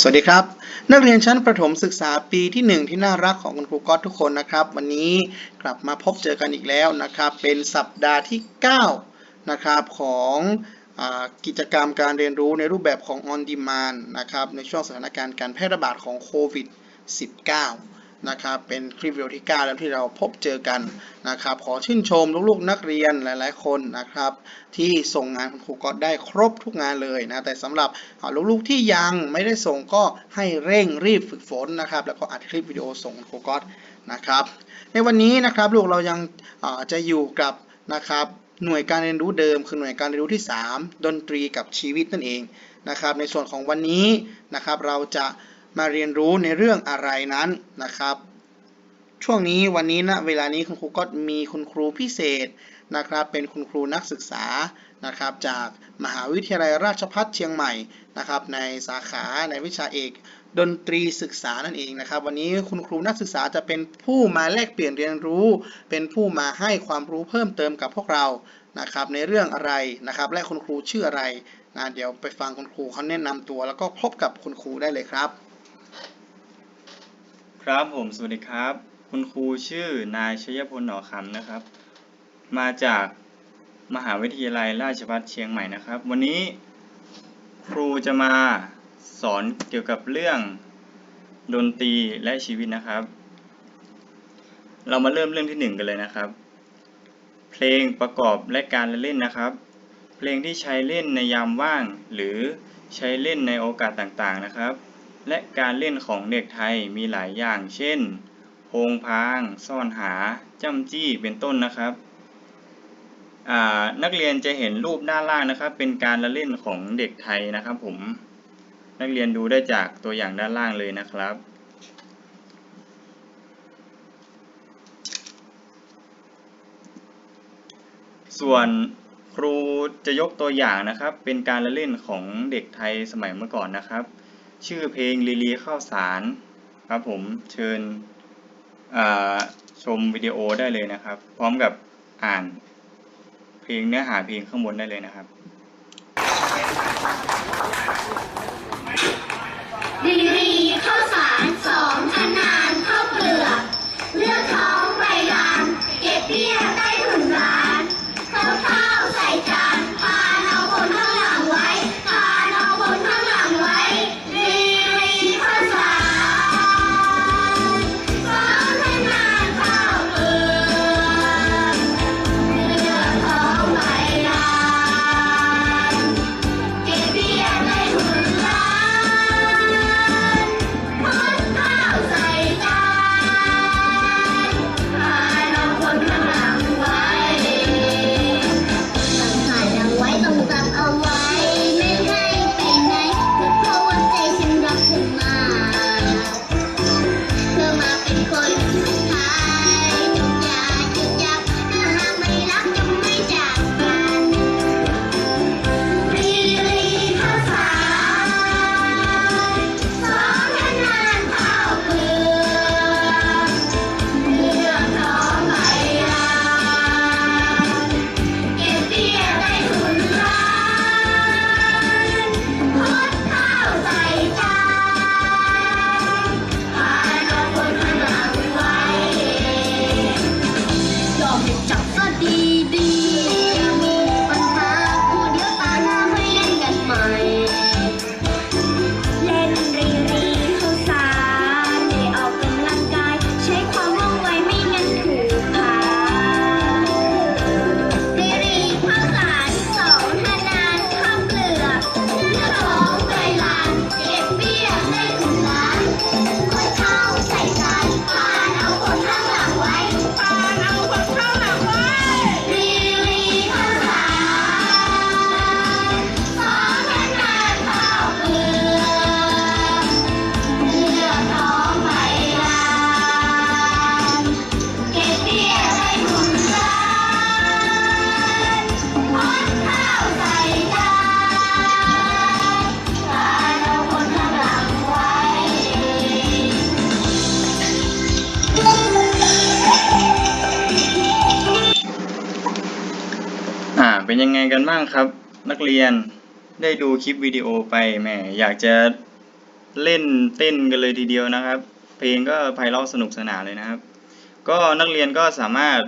สวัสดีครับ นักเรียนชั้นประถมศึกษาปีที่ 1 ที่น่ารักของคุณครูก๊อตทุกคนนะครับ วันนี้กลับมาพบเจอกันอีกแล้วนะครับ เป็นสัปดาห์ที่ 9 นะครับของอกิจกรรมการเรียนรู้ในรูปแบบของ on demand นะครับในช่วงสถานการณ์การแพร่ระบาดของโควิด 19 นะครับ เป็นคลิปวิดีโอที่9แล้วที่เราพบเจอกันนะครับ ขอชื่นชมลูกๆนักเรียนหลาย ๆ คนนะครับ ที่ส่งงานคุณครูก๊อตได้ครบทุกงานเลยนะ แต่สำหรับลูกๆที่ยังไม่ได้ส่งก็ให้เร่งรีบฝึกฝนนะครับ แล้วก็อัดคลิปวิดีโอส่งคุณครูก๊อตนะครับ ในวันนี้นะครับลูกเรายังจะอยู่กับนะครับหน่วยการเรียนรู้เดิมคือหน่วยการเรียนรู้ที่ 3 ดนตรีกับชีวิตนั่นเองนะครับ ในส่วนของวันนี้นะครับเราจะ มาเรียนรู้ในเรื่องอะไรนั้นนะครับ ช่วงนี้วันนี้นะเวลานี้คุณครูก็มีคุณครูพิเศษนะครับ เป็นคุณครูนักศึกษานะครับ จากมหาวิทยาลัยราชภัฏเชียงใหม่นะครับ ในสาขาในวิชาเอกดนตรีศึกษานั่นเองนะครับ วันนี้คุณครูนักศึกษาจะเป็นผู้มาแลกเปลี่ยนเรียนรู้ เป็นผู้มาให้ความรู้เพิ่มเติมกับพวกเรานะครับ ในเรื่องอะไรนะครับ และคุณครูชื่ออะไรนะเดี๋ยวไปฟังคุณครูเขาแนะนำตัว แล้วก็พบกับคุณครูได้เลยครับ ครับผมสวัสดีครับ คุณครูชื่อนายชยพลหนอคำนะครับ มาจากมหาวิทยาลัยราชภัฏเชียงใหม่นะครับ วันนี้ครูจะมาสอนเกี่ยวกับเรื่องดนตรีและชีวิตนะครับ เรามาเริ่มเรื่องที่หนึ่งกันเลยนะครับ เพลงประกอบและการเล่นนะครับ เพลงที่ใช้เล่นในยามว่าง หรือใช้เล่นในโอกาสต่างๆนะครับ และการเล่นของเด็กไทยมีหลายอย่าง เช่น โพงพาง ซ่อนหา จ้ำจี้ เป็นต้นนะครับ นักเรียนจะเห็นรูปด้านล่างนะครับ เป็นการละเล่นของเด็กไทยนะครับผม นักเรียนดูได้จากตัวอย่างด้านล่างเลยนะครับส่วนครูจะยกตัวอย่างนะครับ เป็นการละเล่นของเด็กไทยสมัยเมื่อก่อนนะครับ ชื่อเพลงลีลีข้าวสารครับผมเชิญชมวิดีโอได้เลยนะครับ พร้อมกับอ่านเพลงเนื้อหาเพลงข้างบนได้เลยนะครับลีลีข้าวสารสอง ยังไงกันบ้างครับ นักเรียนได้ดูคลิปวิดีโอไปแหมอยากจะเล่นเต้นกันเลยทีเดียวนะครับ เพลงก็ไพเราะสนุกสนานเลยนะครับ ก็นักเรียนก็สามารถ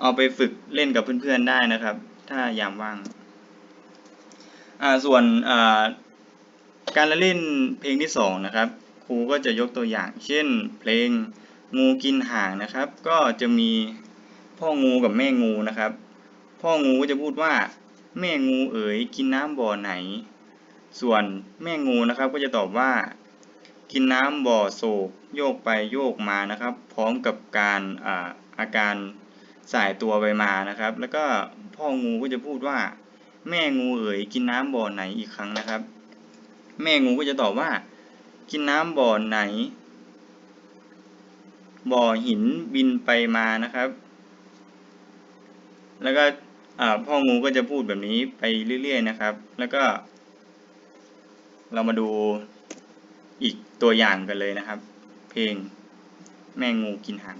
เอาไปฝึกเล่นกับเพื่อนๆได้นะครับ ถ้ายามว่างส่วนการละเล่นเพลงที่สองนะครับครูก็จะยกตัวอย่าง เช่น เพลงงูกินห่างนะครับ ก็จะมีพ่องูกับแม่งูนะครับ พ่องูก็จะพูดว่า แม่งูเอ๋ยกินน้ำบ่อไหน ส่วนแม่งูนะครับก็จะตอบว่า กินน้ำบ่อโศกโยกไปโยกมานะครับ พร้อมกับการอ่าอาการสายตัวไปมานะครับ แล้วก็พ่องูก็จะพูดว่า แม่งูเอ๋ยกินน้ำบ่อไหนอีกครั้งนะครับ แม่งูก็จะตอบว่า กินน้ำบ่อไหน บ่อหินบินไปมานะครับ แล้วก็ พ่องูก็จะพูดแบบนี้ไปเรื่อยๆนะครับ แล้วก็ เรามาดูอีกตัวอย่างกันเลยนะครับ เพลงแม่งูกินหาง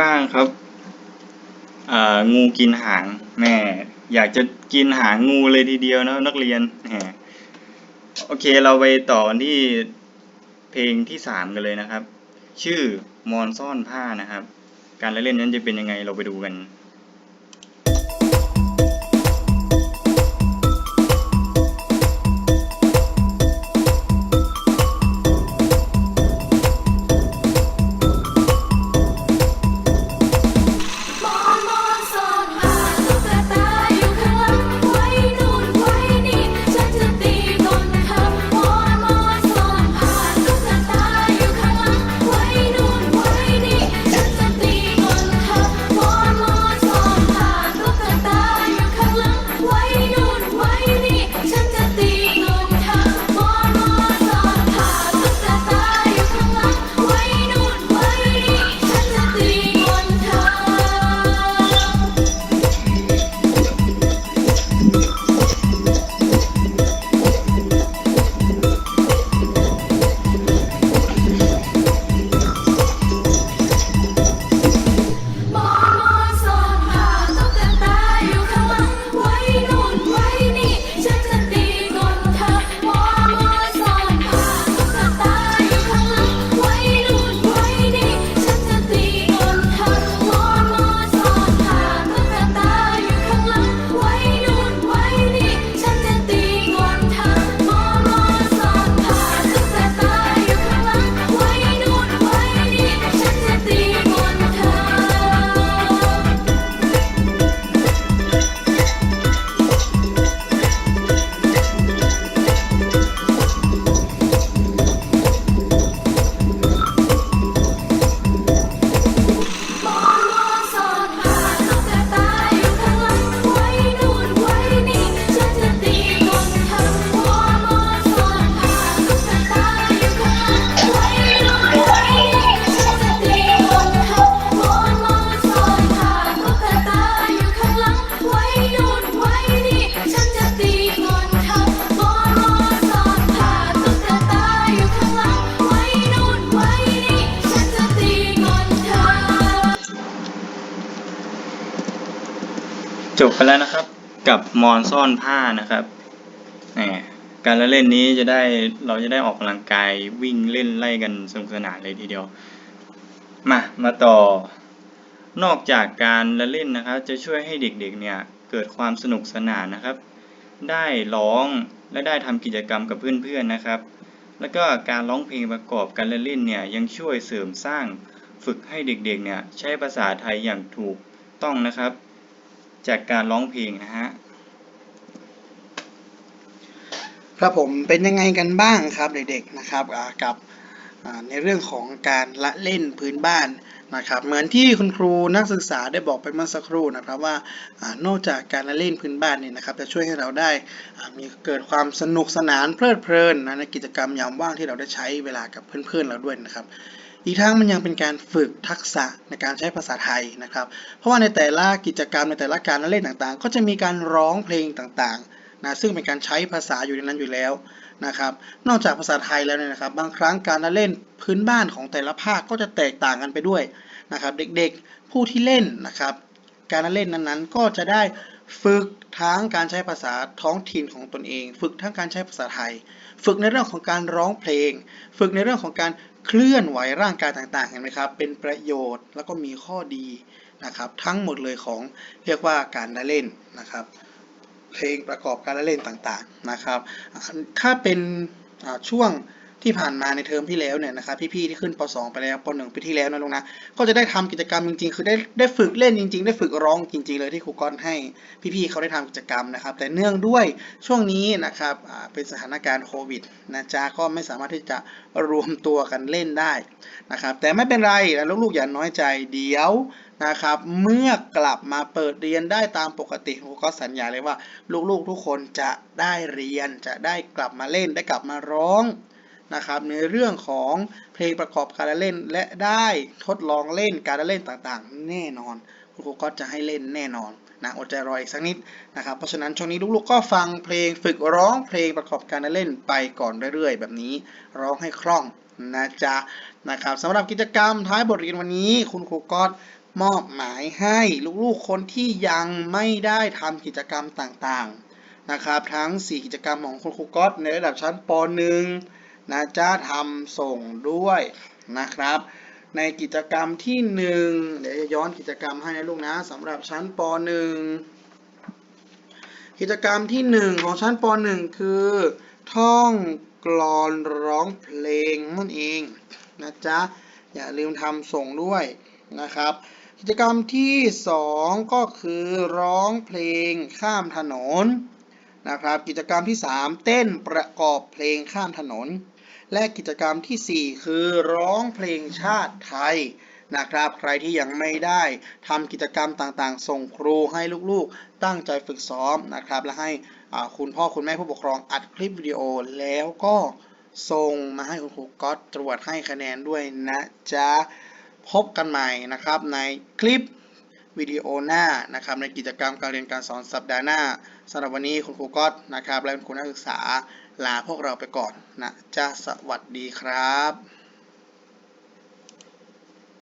บ้างครับงูกินหางแม่อยากจะกินหางงูเลยทีเดียวนะนักเรียนแหมโอเคเราไปต่อที่เพลงที่สามกันเลยนะครับ ชื่อมอนซ่อนผ้านะครับ การละเล่นนั้นจะเป็นยังไงเราไปดูกัน จบไปแล้วนะครับ กับมอนซ่อนผ้านะครับแหมการละเล่นนี้จะได้เราจะได้ออกกำลังกายวิ่งเล่นไล่กันสนุกสนานเลยทีเดียว มา มาต่อ นอกจากการละเล่นนะครับ จะช่วยให้เด็กๆเนี่ยเกิดความสนุกสนานนะครับ ได้ร้องและได้ทำกิจกรรมกับเพื่อนๆนะครับ แล้วก็การร้องเพลงประกอบการละเล่นเนี่ยยังช่วยเสริมสร้างฝึกให้เด็กๆเนี่ยใช้ภาษาไทยอย่างถูกต้องนะครับ จากการร้องเพลงนะฮะครับผมเป็นยังไงกันบ้างครับเด็กๆนะครับกับในเรื่องของการละเล่นพื้นบ้านนะครับเหมือนที่คุณครูนักศึกษาได้บอกไปเมื่อสักครู่นะครับว่านอกจากการละเล่นพื้นบ้านเนี่ยนะครับจะช่วยให้เราได้มีเกิดความสนุกสนานเพลิดเพลินนะในกิจกรรมยามว่างที่เราได้ใช้เวลากับเพื่อนๆเราด้วยนะครับ อีกทั้งมันยังเป็นการฝึกทักษะในการใช้ภาษาไทยนะครับ เพราะว่าในแต่ละกิจกรรมในแต่ละการเล่นต่างๆ ก็จะมีการร้องเพลงต่างๆนะซึ่งเป็นการใช้ภาษาอยู่ในนั้นอยู่แล้วนะครับ นอกจากภาษาไทยแล้วเนี่ยนะครับ บางครั้งการเล่นพื้นบ้านของแต่ละภาคก็จะแตกต่างกันไปด้วยนะครับ เด็กๆผู้ที่เล่นนะครับ การเล่นนั้นๆ ก็จะได้ฝึกทั้งการใช้ภาษาท้องถิ่นของตนเอง ฝึกทั้งการใช้ภาษาไทย ฝึกในเรื่องของการร้องเพลง ฝึกในเรื่องของการเคลื่อนไหวร่างกายต่างๆเห็นไหมครับ เป็นประโยชน์แล้วก็มีข้อดีนะครับ ทั้งหมดเลยของเรียกว่าการละเล่นนะครับ เพลงประกอบการละเล่นต่างๆนะครับ ถ้าเป็นช่วง ที่ผ่านมาในเทอมที่แล้วเนี่ยนะครับพี่ๆที่ขึ้นป .2 ไปแล้วป .1 ปีที่แล้วนะลูกนะก็จะได้ทำกิจกรรมจริงๆ คือได้ได้ฝึกเล่นจริง ๆ ได้ฝึกร้องจริง ๆ เลยที่ครูก้อนให้พี่ๆเขาได้ทำกิจกรรมนะครับ แต่เนื่องด้วยช่วงนี้นะครับเป็นสถานการณ์โควิดนะจ๊ะก็ไม่สามารถที่จะรวมตัวกันเล่นได้นะครับแต่ไม่เป็นไรนะลูกๆอย่าน้อยใจเดี๋ยวนะครับเมื่อกลับมาเปิดเรียนได้ตามปกติครูก็สัญญาเลยว่า ลูกๆทุกคนจะได้เรียนจะได้กลับมาเล่นได้กลับมาร้อง นะครับในเรื่องของเพลงประกอบการเล่นและได้ทดลองเล่นการเล่นต่างๆ แน่นอน คุณครูก็จะให้เล่นแน่นอนนะอดใจรออีกสักนิดนะครับ เพราะฉะนั้นช่วงนี้ลูกๆก็ฟังเพลงฝึกร้องเพลงประกอบการเล่นไปก่อนเรื่อยๆ แบบนี้ร้องให้คล่องนะจ๊ะนะครับสำหรับกิจกรรมท้ายบทเรียนวันนี้ คุณครูก็มอบหมายให้ลูกๆคนที่ยังไม่ได้ทำกิจกรรมต่างๆนะครับทั้ง 4 กิจกรรมของคุณครูก๊อตในระดับชั้นป .1 นะจะทำส่งด้วยนะครับ ในกิจกรรมที่ 1 เดี๋ยวจะย้อนกิจกรรมให้นะลูกนะสำหรับชั้นป .1 กิจกรรมที่ 1 ของชั้นป .1 คือท่องกลอนร้องเพลงนั่นเองนะจ๊ะอย่าลืมทำส่งด้วยนะครับ กิจกรรมที่ 2 ก็คือร้องเพลงข้ามถนน นะครับ กิจกรรมที่ 3 เต้นประกอบเพลงข้ามถนน และกิจกรรมทีสี่ 4 คือร้องเพลงชาติไทยนะครับ ใครที่ยังไม่ได้ทำกิจกรรมต่างๆ ส่งครูให้ลูกๆ ตั้งใจฝึกซ้อมนะครับ และให้คุณพ่อคุณแม่ผู้ปกครองอัดคลิปวิดีโอแล้วก็ส่งมาให้คุณครูก๊อตตรวจให้คะแนนด้วยนะจ๊ะ พบกันใหม่นะครับในคลิป วิดีโอหน้านะครับในกิจกรรมการเรียนการสอนสัปดาห์หน้าสำหรับวันนี้คุณครูก๊อตนะครับและคุณครูนักศึกษาลาพวกเราไปก่อนนะจ้าสวัสดีครับ